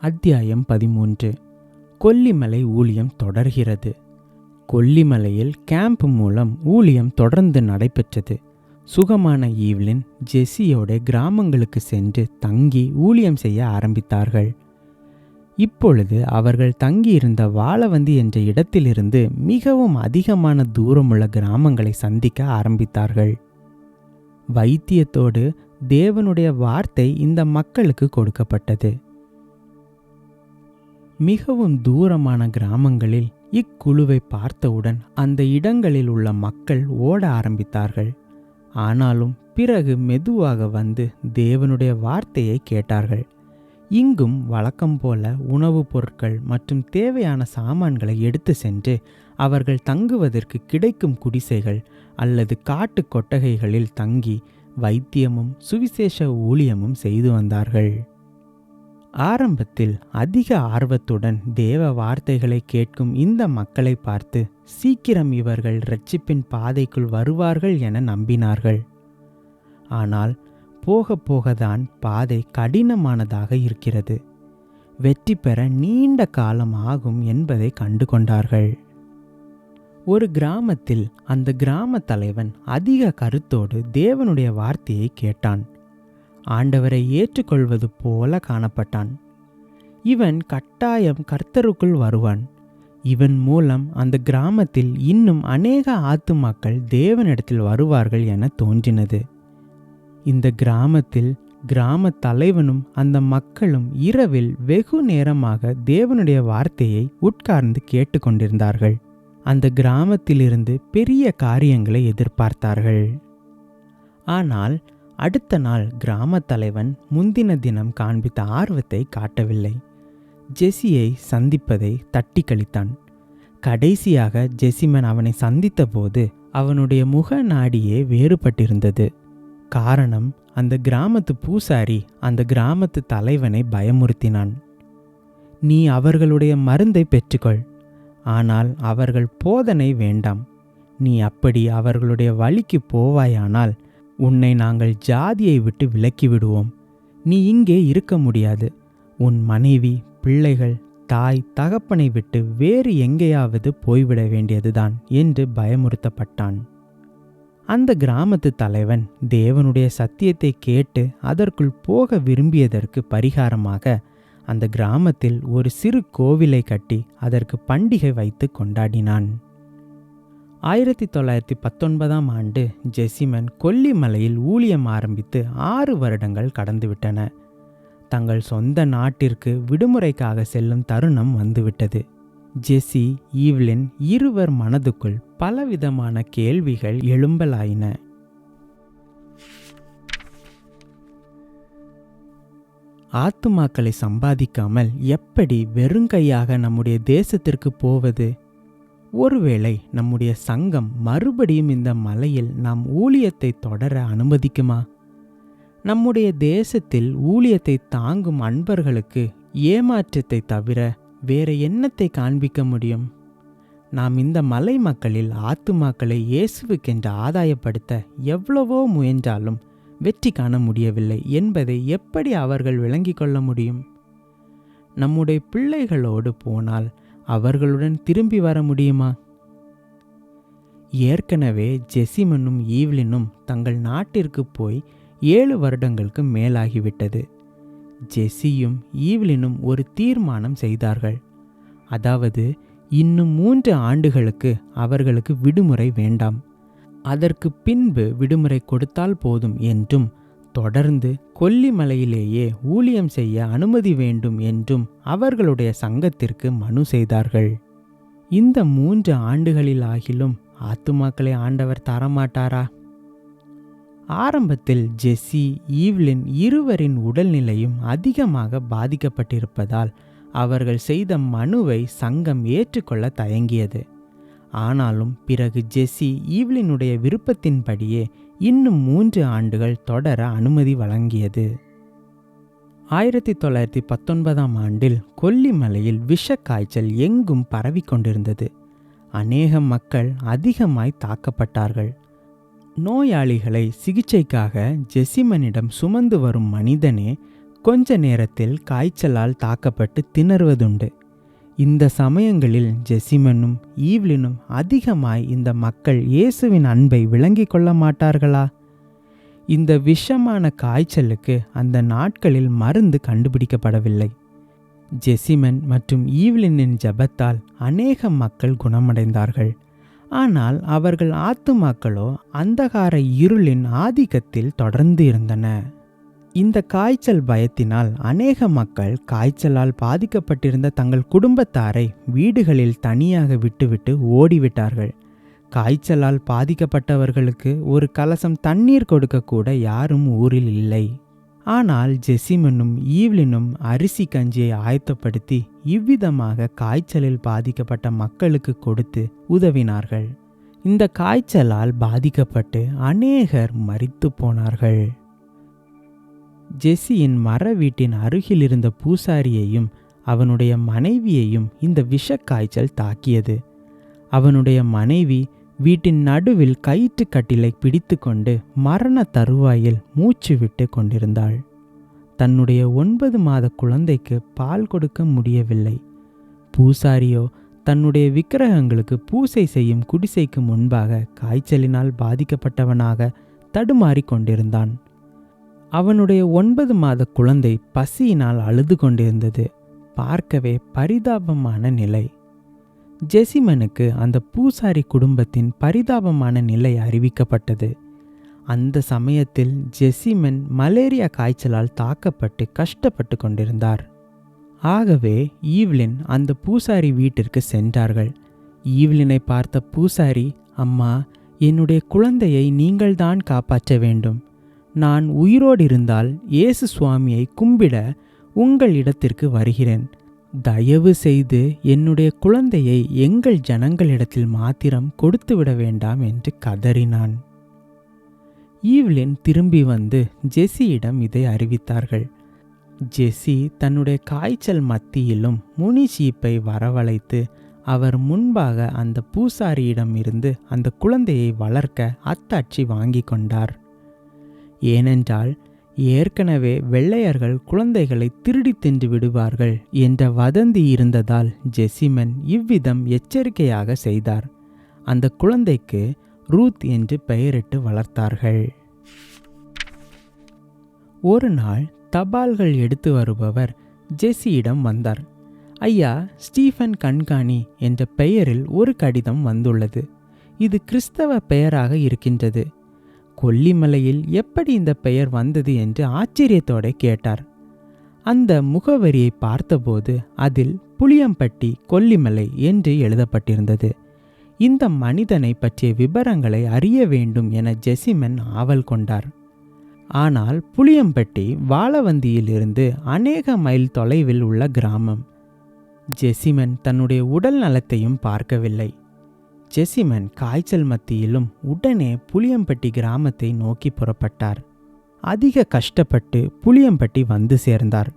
அத்தியாயம் பதிமூன்று. கொல்லிமலை ஊழியம் தொடர்கிறது. கொல்லிமலையில் கேம்ப் மூலம் ஊழியம் தொடர்ந்து நடைபெற்றது. சுகமான ஈவ்லின் ஜெஸ்ஸியோட கிராமங்களுக்கு சென்று தங்கி ஊழியம் செய்ய ஆரம்பித்தார்கள். இப்பொழுது அவர்கள் தங்கியிருந்த வாழவந்தி என்ற இடத்திலிருந்து மிகவும் அதிகமான தூரமுள்ள கிராமங்களை சந்திக்க ஆரம்பித்தார்கள். வைத்தியத்தோடு தேவனுடைய வார்த்தை இந்த மக்களுக்கு கொடுக்கப்பட்டது. மிகவும் தூரமான கிராமங்களில் இக்குழுவை பார்த்தவுடன் அந்த இடங்களில் உள்ள மக்கள் ஓட ஆரம்பித்தார்கள். ஆனாலும் பிறகு மெதுவாக வந்து தேவனுடைய வார்த்தையை கேட்டார்கள். இங்கும் வழக்கம் போல உணவுப் பொருட்கள் மற்றும் தேவையான சாமான்களை எடுத்து சென்று அவர்கள் தங்குவதற்கு கிடைக்கும் குடிசைகள் அல்லது காட்டு கொட்டகைகளில் தங்கி வைத்தியமும் சுவிசேஷ ஊழியமும் செய்து வந்தார்கள். ஆரம்பத்தில் அதிக ஆர்வத்துடன் தேவ வார்த்தைகளை கேட்கும் இந்த மக்களை பார்த்து சீக்கிரம் இவர்கள் ரட்சிப்பின் பாதைக்குள் வருவார்கள் என நம்பினார்கள். ஆனால் போக போகதான் பாதை கடினமானதாக இருக்கிறது. வெற்றி பெற நீண்ட காலம் ஆகும் என்பதை கண்டு கொண்டார்கள் ஒரு கிராமத்தில் அந்த கிராம தலைவன் அதிக கருத்தோடு தேவனுடைய வார்த்தையை கேட்டான். ஆண்டவரை ஏற்றுக்கொள்வது போல காணப்பட்டான். இவன் கட்டாயம் கர்த்தருக்குள் வருவான். இவன் மூலம் அந்த கிராமத்தில் இன்னும் அநேக ஆத்துமாக்கள் தேவனிடத்தில் வருவார்கள் என தோன்றினது. இந்த கிராமத்தில் கிராம தலைவனும் அந்த மக்களும் இரவில் வெகு நேரமாக தேவனுடைய வார்த்தையை உட்கார்ந்து கேட்டுக்கொண்டிருந்தார்கள். அந்த கிராமத்திலிருந்து பெரிய காரியங்களை எதிர்பார்த்தார்கள். ஆனால் அடுத்த நாள் கிராம தலைவன் முந்தின தினம் காண்பித்த ஆர்வத்தை காட்டவில்லை. ஜெஸியை சந்திப்பதை தட்டி கழித்தான். கடைசியாக ஜெசிமன் அவனை சந்தித்தபோது அவனுடைய முக நாடியே வேறுபட்டிருந்தது. காரணம் அந்த கிராமத்து பூசாரி அந்த கிராமத்து தலைவனை பயமுறுத்தினான். நீ அவர்களுடைய மருந்தை பெற்றுக்கொள். ஆனால் அவர்கள் போதனை வேண்டாம். நீ அப்படி அவர்களுடைய வழிக்கு போவாயானால் உன்னை நாங்கள் ஜாதியை விட்டு விலக்கி விடுவோம் நீ இங்கே இருக்க முடியாது. உன் மனைவி பிள்ளைகள் தாய் தகப்பனை விட்டு வேறு எங்கேயாவது போய்விட வேண்டியதுதான் என்று பயமுறுத்தப்பட்டான். அந்த கிராமத்து தலைவன் தேவனுடைய சத்தியத்தை கேட்டு அதற்குள் போக விரும்பியதற்கு பரிகாரமாக அந்த கிராமத்தில் ஒரு சிறு கோவிலை கட்டி அதற்கு பண்டிகை வைத்து கொண்டாடினான். ஆயிரத்தி தொள்ளாயிரத்தி பத்தொன்பதாம் ஆண்டு ஜெசிமன் கொல்லிமலையில் ஊழியம் ஆரம்பித்து ஆறு வருடங்கள் கடந்துவிட்டன. தங்கள் சொந்த நாட்டிற்கு விடுமுறைக்காக செல்லும் தருணம் வந்துவிட்டது. ஜெசி ஈவ்லின் இருவர் மனதுக்குள் பலவிதமான கேள்விகள் எழும்பலாயின. ஆத்துமாக்களை சம்பாதிக்காமல் எப்படி வெறுங்கையாக நம்முடைய தேசத்திற்கு போவது? ஒருவேளை நம்முடைய சங்கம் மறுபடியும் இந்த மலையில் நாம் ஊழியத்தை தொடர அனுமதிக்குமா? நம்முடைய தேசத்தில் ஊழியத்தை தாங்கும் அன்பர்களுக்கு ஏமாற்றத்தை தவிர வேற என்னத்தை காண்பிக்க முடியும்? நாம் இந்த மலை மக்களில் ஆத்துமாக்களை இயேசுவுக்கென்று ஆதாயப்படுத்த எவ்வளவோ முயன்றாலும் வெற்றி காண முடியவில்லை என்பதை எப்படி அவர்கள் விளங்கிக் கொள்ள முடியும்? நம்முடைய பிள்ளைகளோடு போனால் அவர்களுடன் திரும்பி வர முடியுமா? ஏற்கனவே ஜெசிமனும் ஈவ்லினும் தங்கள் நாட்டிற்கு போய் ஏழு வருடங்களுக்கு மேலாகிவிட்டது. ஜெஸ்ஸியும் ஈவ்லினும் ஒரு தீர்மானம் செய்தார்கள். அதாவது இன்னும் மூன்று ஆண்டுகளுக்கு அவர்களுக்கு விடுமுறை வேண்டாம். அதற்கு பின்பு விடுமுறை கொடுத்தால் போதும் என்றும் தொடர்ந்து கொல்லிமலையிலேயே ஊழியம் செய்ய அனுமதி வேண்டும் என்றும் அவர்களுடைய சங்கத்திற்கு மனு செய்தார்கள். இந்த மூன்று ஆண்டுகளில் ஆகிலும் ஆத்துமாக்களை ஆண்டவர் தரமாட்டாரா? ஆரம்பத்தில் ஜெஸ்ஸி ஈவ்லின் இருவரின் உடல்நிலையும் அதிகமாக பாதிக்கப்பட்டிருப்பதால் அவர்கள் செய்த மனுவை சங்கம் ஏற்றுக்கொள்ள தயங்கியது. ஆனாலும் பிறகு ஜெஸ்ஸி ஈவ்லினுடைய விருப்பத்தின்படியே இன்னும் மூன்று ஆண்டுகள் தொடர அனுமதி வழங்கியது. ஆயிரத்தி தொள்ளாயிரத்தி பத்தொன்பதாம் ஆண்டில் கொல்லிமலையில் விஷக்காய்ச்சல் எங்கும் பரவி கொண்டிருந்தது. அநேக மக்கள் அதிகமாய் தாக்கப்பட்டார்கள். நோயாளிகளை சிகிச்சைக்காக ஜெசிமனிடம் சுமந்து வரும் மனிதனே கொஞ்ச நேரத்தில் காய்ச்சலால் தாக்கப்பட்டு திணறுவதுண்டு. இந்த சமயங்களில் ஜெசிமனும் ஈவ்லினும் அதிகமாய் இந்த மக்கள் இயேசுவின் அன்பை விளங்கிக் கொள்ள மாட்டார்களா? இந்த விஷமான காய்ச்சலுக்கு அந்த நாட்களில் மருந்து கண்டுபிடிக்கப்படவில்லை. ஜெசிமன் மற்றும் ஈவ்லினின் ஜெபத்தால் அநேக மக்கள் குணமடைந்தார்கள். ஆனால் அவர்கள் ஆத்துமாக்களோ அந்தகார இருளின் ஆதிக்கத்தில் தொடர்ந்து இருந்தன. இந்த காய்ச்சல் பயத்தினால் அநேக மக்கள் காய்ச்சலால் பாதிக்கப்பட்டிருந்த தங்கள் குடும்பத்தாரை வீடுகளில் தனியாக விட்டுவிட்டு ஓடிவிட்டார்கள். காய்ச்சலால் பாதிக்கப்பட்டவர்களுக்கு ஒரு கலசம் தண்ணீர் கொடுக்கக்கூட யாரும் ஊரில் இல்லை. ஆனால் ஜெசிமனும் ஈவ்லினும் அரிசி கஞ்சியை ஆயத்தப்படுத்தி இவ்விதமாக காய்ச்சலில் பாதிக்கப்பட்ட மக்களுக்கு கொடுத்து உதவினார்கள். இந்த காய்ச்சலால் பாதிக்கப்பட்டு அநேகர் மறித்து போனார்கள். ஜெஸ்ஸியின் மர வீட்டின் அருகில் இருந்த பூசாரியையும் அவனுடைய மனைவியையும் இந்த விஷக்காய்ச்சல் தாக்கியது. அவனுடைய மனைவி வீட்டின் நடுவில் கயிற்று கட்டிலை பிடித்துக்கொண்டு மரண தருவாயில் மூச்சு விட்டு கொண்டிருந்தாள். தன்னுடைய ஒன்பது மாத குழந்தைக்கு பால் கொடுக்க முடியவில்லை. பூசாரியோ தன்னுடைய விக்கிரகங்களுக்கு பூசை செய்யும் குடிசைக்கு முன்பாக காய்ச்சலினால் பாதிக்கப்பட்டவனாக தடுமாறிக் கொண்டிருந்தான். அவனுடைய ஒன்பது மாத குழந்தை பசியினால் அழுது கொண்டிருந்தது. பார்க்கவே பரிதாபமான நிலை. ஜெசிமனுக்கு அந்த பூசாரி குடும்பத்தின் பரிதாபமான நிலை அறிவிக்கப்பட்டது. அந்த சமயத்தில் ஜெசிமன் மலேரியா காய்ச்சலால் தாக்கப்பட்டு கஷ்டப்பட்டு கொண்டிருந்தார். ஆகவே ஈவ்லின் அந்த பூசாரி வீட்டிற்கு சென்றார்கள். ஈவ்லினை பார்த்த பூசாரி அம்மா என்னுடைய குழந்தையை நீங்கள்தான் காப்பாற்ற வேண்டும். நான் உயிரோடு இருந்தால் இயேசு சுவாமியை கும்பிட உங்கள் இடத்திற்கு வருகிறேன். தயவு செய்து என்னுடைய குழந்தையை எங்கள் ஜனங்களிடத்தில் மாத்திரம் கொடுத்துவிட வேண்டாம் என்று கதறினான். ஈவ்லின் திரும்பி வந்து ஜெஸியிடம் இதை அறிவித்தார்கள். ஜெஸ்ஸி தன்னுடைய காய்ச்சல் மத்தியிலும் முனிஷீப்பை வரவழைத்து அவர் முன்பாக அந்த பூசாரியிடம் இருந்து அந்த குழந்தையை வளர்க்க அத்தாட்சி வாங்கி கொண்டார். ஏனென்றால் ஏற்கனவே வெள்ளையர்கள் குழந்தைகளை திருடி தின்று விடுவார்கள் என்ற வதந்தி இருந்ததால் ஜெசிமன் இவ்விதம் எச்சரிக்கையாக செய்தார். அந்த குழந்தைக்கு ரூத் என்று பெயரிட்டு வளர்த்தார்கள். ஒரு நாள் தபால்கள் எடுத்து வருபவர் ஜெசியிடம் வந்தார். ஐயா ஸ்டீஃபன் கண்காணி என்ற பெயரில் ஒரு கடிதம் வந்துள்ளது. இது கிறிஸ்தவ பெயராக இருக்கின்றது. கொல்லிமலையில் எப்படி இந்த பெயர் வந்தது என்று ஆச்சரியத்தோட கேட்டார். அந்த முகவரியை பார்த்தபோது அதில் புளியம்பட்டி கொல்லிமலை என்று எழுதப்பட்டிருந்தது. இந்த மனிதனை பற்றிய விபரங்களை அறிய வேண்டும் என ஜெசிமன் ஆவல் கொண்டார். ஆனால் புளியம்பட்டி வாழவந்தியிலிருந்து அநேக மைல் தொலைவில் உள்ள கிராமம். ஜெசிமன் தன்னுடைய உடல் நலத்தையும் பார்க்கவில்லை. ஜெசிமன் காய்ச்சல் மத்தியிலும் உடனே புளியம்பட்டி கிராமத்தை நோக்கி புறப்பட்டார். அதிக கஷ்டப்பட்டு புளியம்பட்டி வந்து சேர்ந்தார்.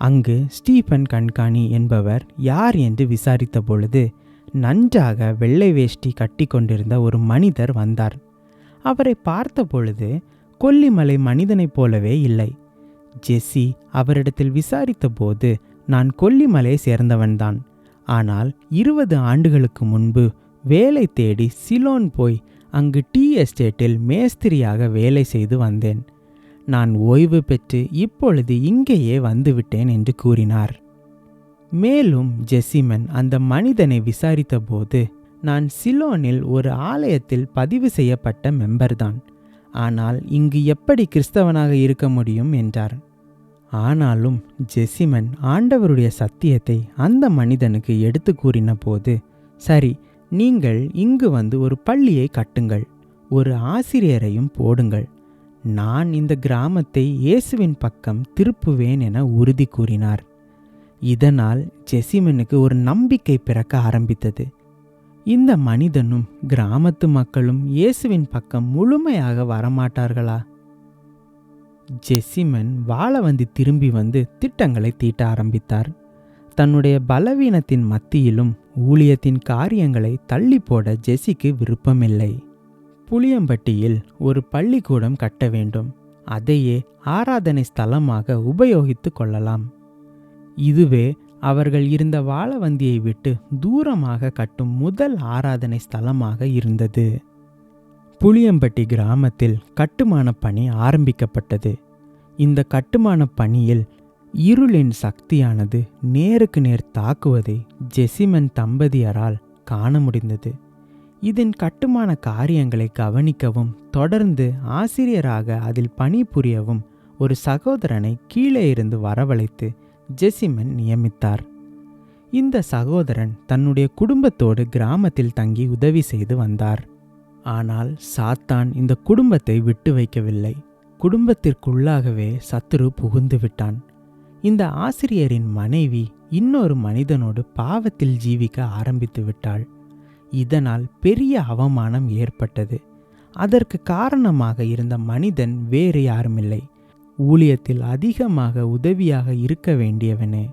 அங்கு ஸ்டீபன் கண்காணி என்பவர் யார் என்று விசாரித்த பொழுது நன்றாக வெள்ளை வேஷ்டி கட்டி கொண்டிருந்த ஒரு மனிதர் வந்தார். அவரை பார்த்த பொழுது கொல்லிமலை மனிதனைப் போலவே இல்லை. ஜெஸ்ஸி அவரிடத்தில் விசாரித்தபோது நான் கொல்லிமலை சேர்ந்தவன்தான். ஆனால் இருபது ஆண்டுகளுக்கு முன்பு வேலை தேடி சிலோன் போய் அங்கு டீ எஸ்டேட்டில் மேஸ்திரியாக வேலை செய்து வந்தேன். நான் ஓய்வு பெற்று இப்பொழுது இங்கேயே வந்துவிட்டேன் என்று கூறினார். மேலும் ஜெசிமன் அந்த மனிதனை விசாரித்தபோது நான் சிலோனில் ஒரு ஆலயத்தில் பதிவு செய்யப்பட்ட மெம்பர்தான். ஆனால் இங்கு எப்படி கிறிஸ்தவனாக இருக்க முடியும் என்றார். ஆனாலும் ஜெசிமன் ஆண்டவருடைய சத்தியத்தை அந்த மனிதனுக்கு எடுத்து கூறின போது சரி நீங்கள் இங்கு வந்து ஒரு பள்ளியை கட்டுங்கள் ஒரு ஆசிரியரையும் போடுங்கள். நான் இந்த கிராமத்தை இயேசுவின் பக்கம் திருப்புவேன் என உறுதி கூறினார். இதனால் ஜெசிமனுக்கு ஒரு நம்பிக்கை பிறக்க ஆரம்பித்தது. இந்த மனிதனும் கிராமத்து மக்களும் இயேசுவின் பக்கம் முழுமையாக வரமாட்டார்களா? ஜெசிமன் வாழவந்தி திரும்பி வந்து திட்டங்களை தீட்ட ஆரம்பித்தார். தன்னுடைய பலவீனத்தின் மத்தியிலும் ஊழியத்தின் காரியங்களை தள்ளி போட ஜெசிக்கு விருப்பமில்லை. புளியம்பட்டியில் ஒரு பள்ளிக்கூடம் கட்ட வேண்டும். அதையே ஆராதனை ஸ்தலமாக உபயோகித்து கொள்ளலாம். இதுவே அவர்கள் இருந்த வாழவந்தியை விட்டு தூரமாக கட்டும் முதல் ஆராதனை ஸ்தலமாக இருந்தது. புளியம்பட்டி கிராமத்தில் கட்டுமான பணி ஆரம்பிக்கப்பட்டது. இந்த கட்டுமான பணியில் இருளின் சக்தியானது நேருக்கு நேர் தாக்குவதை ஜெசிமன் தம்பதியரால் காண முடிந்தது. இதன் கட்டுமான காரியங்களை கவனிக்கவும் தொடர்ந்து ஆசிரியராக அதில் பணிபுரியவும் ஒரு சகோதரனை கீழே இருந்து வரவழைத்து ஜெசிமன் நியமித்தார். இந்த சகோதரன் தன்னுடைய குடும்பத்தோடு கிராமத்தில் தங்கி உதவி செய்து வந்தார். ஆனால் சாத்தான் இந்த குடும்பத்தை விட்டு வைக்கவில்லை. குடும்பத்திற்குள்ளாகவே சத்துரு புகுந்து விட்டான். இந்த ஆசிரியரின் மனைவி இன்னொரு மனிதனோடு பாவத்தில் ஜீவிக்க ஆரம்பித்து விட்டாள். இதனால் பெரிய அவமானம் ஏற்பட்டது. அதற்கு காரணமாக இருந்த மனிதன் வேறு யாருமில்லை. ஊழியத்தில் அதிகமாக உதவியாக இருக்க வேண்டியவனே.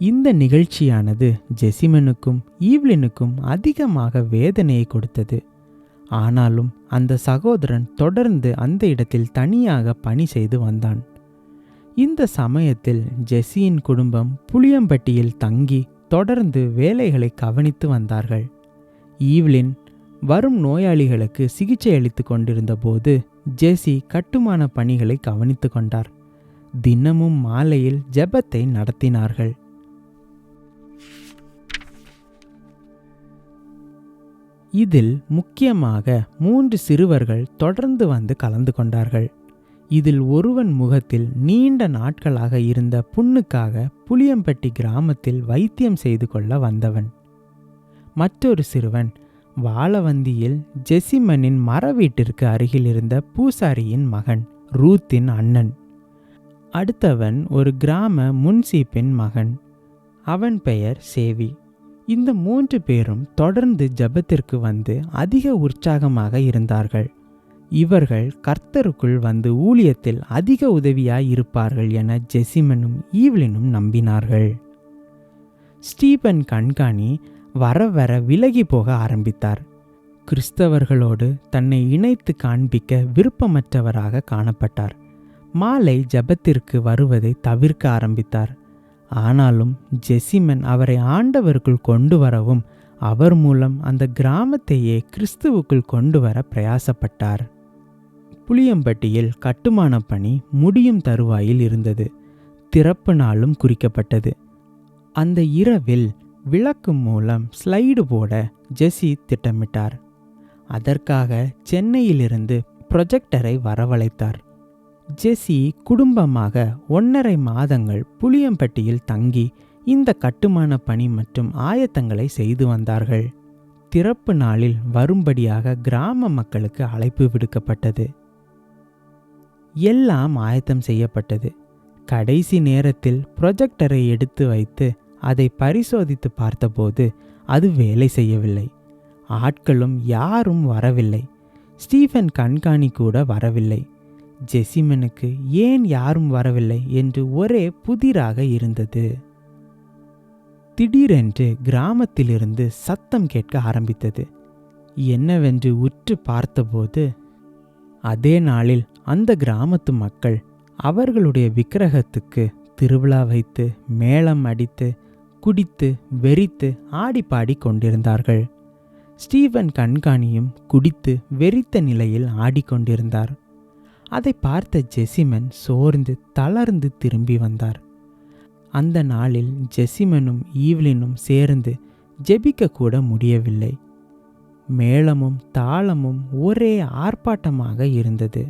இந்த நிகழ்ச்சியானது ஜெசிமனுக்கும் ஈவ்லினுக்கும் அதிகமாக வேதனையை கொடுத்தது. ஆனாலும் அந்த சகோதரன் தொடர்ந்து அந்த இடத்தில் தனியாக பணி செய்து வந்தான். இந்த சமயத்தில் ஜெஸ்ஸியின் குடும்பம் புளியம்பட்டியில் தங்கி தொடர்ந்து வேலைகளை கவனித்து வந்தார்கள். ஈவ்லின் வரும் நோயாளிகளுக்கு சிகிச்சை அளித்து கொண்டிருந்த போது ஜெஸி கட்டுமான பணிகளை கவனித்து கொண்டார். தினமும் மாலையில் ஜெபத்தை நடத்தினார்கள். இதில் முக்கியமாக மூன்று சிறுவர்கள் தொடர்ந்து வந்து கலந்து கொண்டார்கள். இதில் ஒருவன் முகத்தில் நீண்ட நாட்களாக இருந்த புண்ணுக்காக புளியம்பட்டி கிராமத்தில் வைத்தியம் செய்து கொள்ள வந்தவன். மற்றொரு சிறுவன் வாழவந்தியில் ஜெசிமனின் மர வீட்டிற்கு அருகில் இருந்த பூசாரியின் மகன் ரூத்தின் அண்ணன். அடுத்தவன் ஒரு கிராம முன்சீப்பின் மகன். அவன் பெயர் சேவி. இந்த மூன்று பேரும் தொடர்ந்து ஜெபத்திற்கு வந்து அதிக உற்சாகமாக இருந்தார்கள். இவர்கள் கர்த்தருக்குள் வந்து ஊழியத்தில் அதிக உதவியாய் இருப்பார்கள் என ஜெசிமனும் ஈவ்லினும் நம்பினார்கள். ஸ்டீபன் கண்காணி வர வர விலகி போக ஆரம்பித்தார். கிறிஸ்தவர்களோடு தன்னை இணைத்து காண்பிக்க விருப்பமற்றவராக காணப்பட்டார். மாலை ஜெபத்திற்கு வருவதை தவிர்க்க ஆரம்பித்தார். ஆனாலும் ஜெசிமன் அவரை ஆண்டவருக்குள் கொண்டு வரவும் அவர் மூலம் அந்த கிராமத்தையே கிறிஸ்துவுக்குள் கொண்டு வர பிரயாசப்பட்டார். புளியம்பட்டியில் கட்டுமான பணி முடியும் தருவாயில் இருந்தது. திறப்பு நாளும் குறிக்கப்பட்டது. அந்த இரவில் விளக்கு மூலம் ஸ்லைடு போட ஜெஸி திட்டமிட்டார். அதற்காக சென்னையிலிருந்து ப்ரொஜெக்டரை வரவழைத்தார். ஜெஸி குடும்பமாக ஒன்றரை மாதங்கள் புளியம்பட்டியில் தங்கி இந்த கட்டுமான பணி மற்றும் ஆயத்தங்களை செய்து வந்தார்கள். திறப்பு நாளில் வரும்படியாக கிராம மக்களுக்கு அழைப்பு விடுக்கப்பட்டது. எல்லாம் ஆயத்தம் செய்யப்பட்டது. கடைசி நேரத்தில் ப்ரொஜெக்டரை எடுத்து வைத்து அதை பரிசோதித்து பார்த்தபோது அது வேலை செய்யவில்லை. ஆட்களும் யாரும் வரவில்லை. ஸ்டீஃபன் கண்காணி கூட வரவில்லை. ஜெசிமனுக்கு ஏன் யாரும் வரவில்லை என்று ஒரே புதிராக இருந்தது. திடீரென்று கிராமத்திலிருந்து சத்தம் கேட்க ஆரம்பித்தது. என்னவென்று உற்று பார்த்தபோது அதே நாளில் அந்த கிராமத்து மக்கள் அவர்களுடைய விக்கிரகத்துக்கு திருவிழா வைத்து மேளம் அடித்து குடித்து வெறித்து ஆடிப்பாடி கொண்டிருந்தார்கள். ஸ்டீவன் கண்காணியும் குடித்து வெறித்த நிலையில் ஆடிக்கொண்டிருந்தார் அதை பார்த்த ஜெசிமன் சோர்ந்து தளர்ந்து திரும்பி வந்தார். அந்த நாளில் ஜெசிமனும் ஈவ்லினும் சேர்ந்து ஜெபிக்க கூட முடியவில்லை. மேளமும் தாளமும் ஒரே ஆர்ப்பாட்டமாக இருந்தது.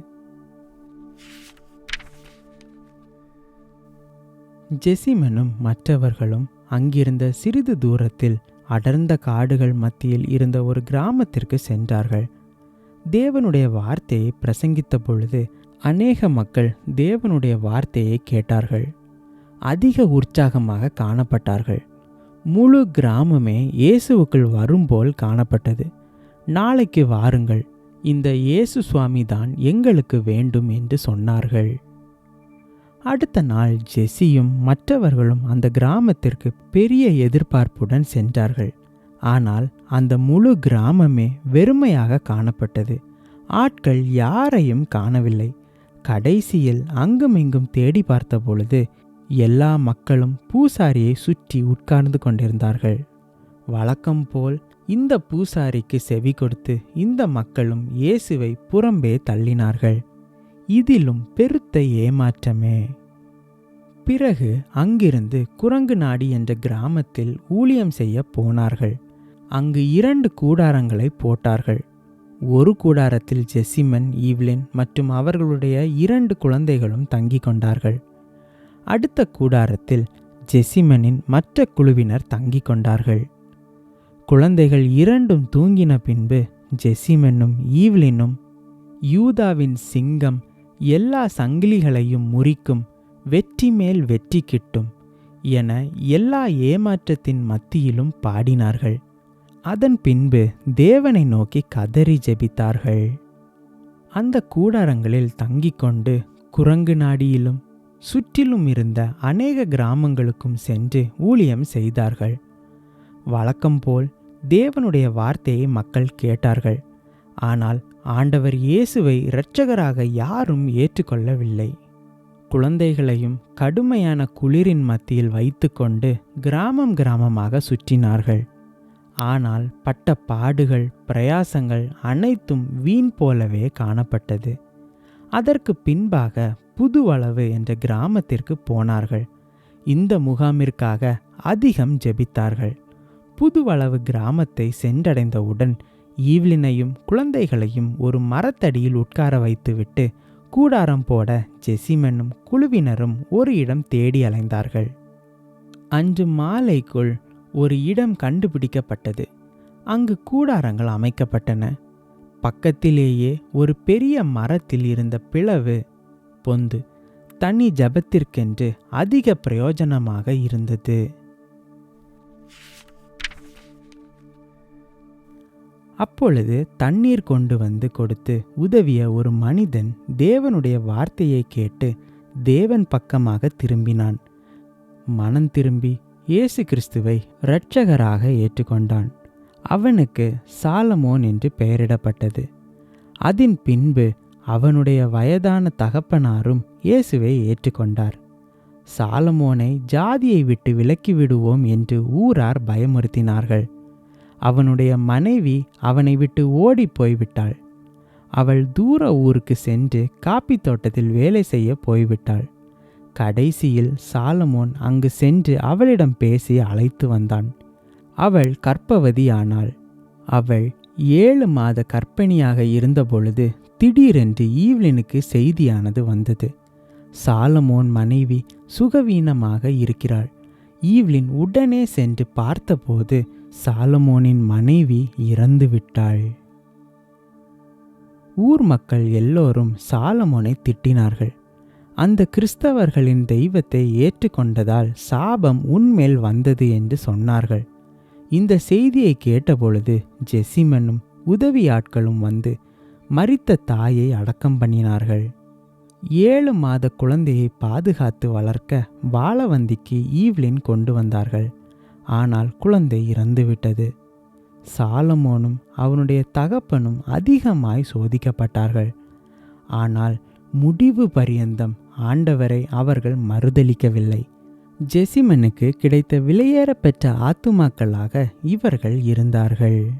ஜெசிமனும் மற்றவர்களும் அங்கிருந்த சிறிது தூரத்தில் அடர்ந்த காடுகள் மத்தியில் இருந்த ஒரு கிராமத்திற்கு சென்றார்கள். தேவனுடைய வார்த்தையை பிரசங்கித்த பொழுது அநேக மக்கள் தேவனுடைய வார்த்தையை கேட்டார்கள். அதிக உற்சாகமாக காணப்பட்டார்கள். முழு கிராமமே இயேசுவுக்குள் வரும்போல் காணப்பட்டது. நாளைக்கு வாருங்கள் இந்த இயேசு சுவாமி தான் எங்களுக்கு வேண்டும் என்று சொன்னார்கள். அடுத்த நாள் ஜெஸியும் மற்றவர்களும் அந்த கிராமத்திற்கு பெரிய எதிர்பார்ப்புடன் சென்றார்கள். ஆனால் அந்த முழு கிராமமே வெறுமையாக காணப்பட்டது. ஆட்கள் யாரையும் காணவில்லை. கடைசியில் அங்குமிங்கும் தேடி பார்த்த பொழுது எல்லா மக்களும் பூசாரியை சுற்றி உட்கார்ந்து கொண்டிருந்தார்கள். வழக்கம் போல் இந்த பூசாரிக்கு செவி கொடுத்து இந்த மக்களும் இயேசுவை புறம்பே தள்ளினார்கள். இதிலும் பெருத்த ஏமாற்றமே. பிறகு அங்கிருந்து குரங்கு நாடி என்ற கிராமத்தில் ஊழியம் செய்ய போனார்கள். அங்கு இரண்டு கூடாரங்களை போட்டார்கள். ஒரு கூடாரத்தில் ஜெசிமன் ஈவ்லின் மற்றும் அவர்களுடைய இரண்டு குழந்தைகளும் தங்கி கொண்டார்கள். அடுத்த கூடாரத்தில் ஜெசிமனின் மற்ற குழுவினர் தங்கிக் கொண்டார்கள். குழந்தைகள் இரண்டும் தூங்கின பின்பு ஜெசிமென்னும் ஈவ்லினும் யூதாவின் சிங்கம் எல்லா சங்கிலிகளையும் முறிக்கும் வெற்றி மேல் வெற்றி கிட்டும் என எல்லா ஏமாற்றத்தின் மத்தியிலும் பாடினார்கள். அதன் பின்பு தேவனை நோக்கி கதறி ஜெபித்தார்கள். அந்த கூடாரங்களில் தங்கிக் கொண்டு குரங்கு நாடியிலும் சுற்றிலும் இருந்த அநேக கிராமங்களுக்கும் சென்று ஊழியம் செய்தார்கள். வழக்கம்போல் தேவனுடைய வார்த்தையை மக்கள் கேட்டார்கள். ஆனால் ஆண்டவர் இயேசுவை இரட்சகராக யாரும் ஏற்றுக்கொள்ளவில்லை. குழந்தைகளையும் கடுமையான குளிரின் மத்தியில் வைத்துக்கொண்டு கிராமம் கிராமமாக சுற்றினார்கள். ஆனால் பட்ட பாடுகள் பிரயாசங்கள் அனைத்தும் வீண் போலவே காணப்பட்டது. அதற்கு பின்பாக புதுவளவு என்ற கிராமத்திற்கு போனார்கள். இந்த முகாமிற்காக அதிகம் ஜெபித்தார்கள். புதுவளவு கிராமத்தை சென்றடைந்தவுடன் ஈவ்லினையும் குழந்தைகளையும் ஒரு மரத்தடியில் உட்கார வைத்துவிட்டு கூடாரம் போட ஜெசிமனும் குழுவினரும் ஒரு இடம் தேடி அலைந்தார்கள். அன்று மாலைக்குள் ஒரு இடம் கண்டுபிடிக்கப்பட்டது. அங்கு கூடாரங்கள் அமைக்கப்பட்டன. பக்கத்திலேயே ஒரு பெரிய மரத்தில் இருந்த பிளவு பொந்து தனி ஜபத்திற்கென்று அதிக பிரயோஜனமாக இருந்தது. அப்பொழுது தண்ணீர் கொண்டு வந்து கொடுத்து உதவிய ஒரு மனிதன் தேவனுடைய வார்த்தையை கேட்டு தேவன் பக்கமாக திரும்பினான். மனம் திரும்பி இயேசு கிறிஸ்துவை இரட்சகராக ஏற்றுக்கொண்டான். அவனுக்கு சாலமோன் என்று பெயரிடப்பட்டது. அதன் பின்பு அவனுடைய வயதான தகப்பனாரும் இயேசுவை ஏற்றுக்கொண்டார். சாலமோனை ஜாதியை விட்டு விலக்கி விடுவோம் என்று ஊரார் பயமுறுத்தினார்கள். அவனுடைய மனைவி அவனை விட்டு ஓடி போய்விட்டாள். அவள் தூர ஊருக்கு சென்று காப்பி தோட்டத்தில் வேலை செய்ய போய்விட்டாள். கடைசியில் சாலமோன் அங்கு சென்று அவளிடம் பேசி அழைத்து வந்தான். அவள் கற்பவதியானாள். அவள் ஏழு மாத கர்ப்பிணியாக இருந்தபொழுது திடீரென்று ஈவ்லினுக்கு செய்தியானது வந்தது. சாலமோன் மனைவி சுகவீனமாக இருக்கிறாள். ஈவ்லின் உடனே சென்று பார்த்தபோது சாலமோனின் மனைவி இறந்து விட்டாள். ஊர் மக்கள் எல்லோரும் சாலமோனை திட்டினார்கள். அந்த கிறிஸ்தவர்களின் தெய்வத்தை ஏற்றுக்கொண்டதால் சாபம் உன்மேல் வந்தது என்று சொன்னார்கள். இந்த செய்தியை கேட்டபொழுது ஜெசிமனும் உதவி ஆட்களும் வந்து மறித்த தாயை அடக்கம் பண்ணினார்கள். ஏழு மாத குழந்தையை பாதுகாத்து வளர்க்க வாழவந்திக்கு ஈவ்லின் கொண்டு வந்தார்கள். ஆனால் குழந்தை இறந்துவிட்டது. சாலமோனும் அவனுடைய தகப்பனும் அதிகமாய் சோதிக்கப்பட்டார்கள். ஆனால் முடிவு பரியந்தம் ஆண்டவரை அவர்கள் மறுதலிக்கவில்லை. ஜெசிமனுக்கு கிடைத்த விலையேற பெற்ற ஆத்துமாக்களாக இவர்கள் இருந்தார்கள்.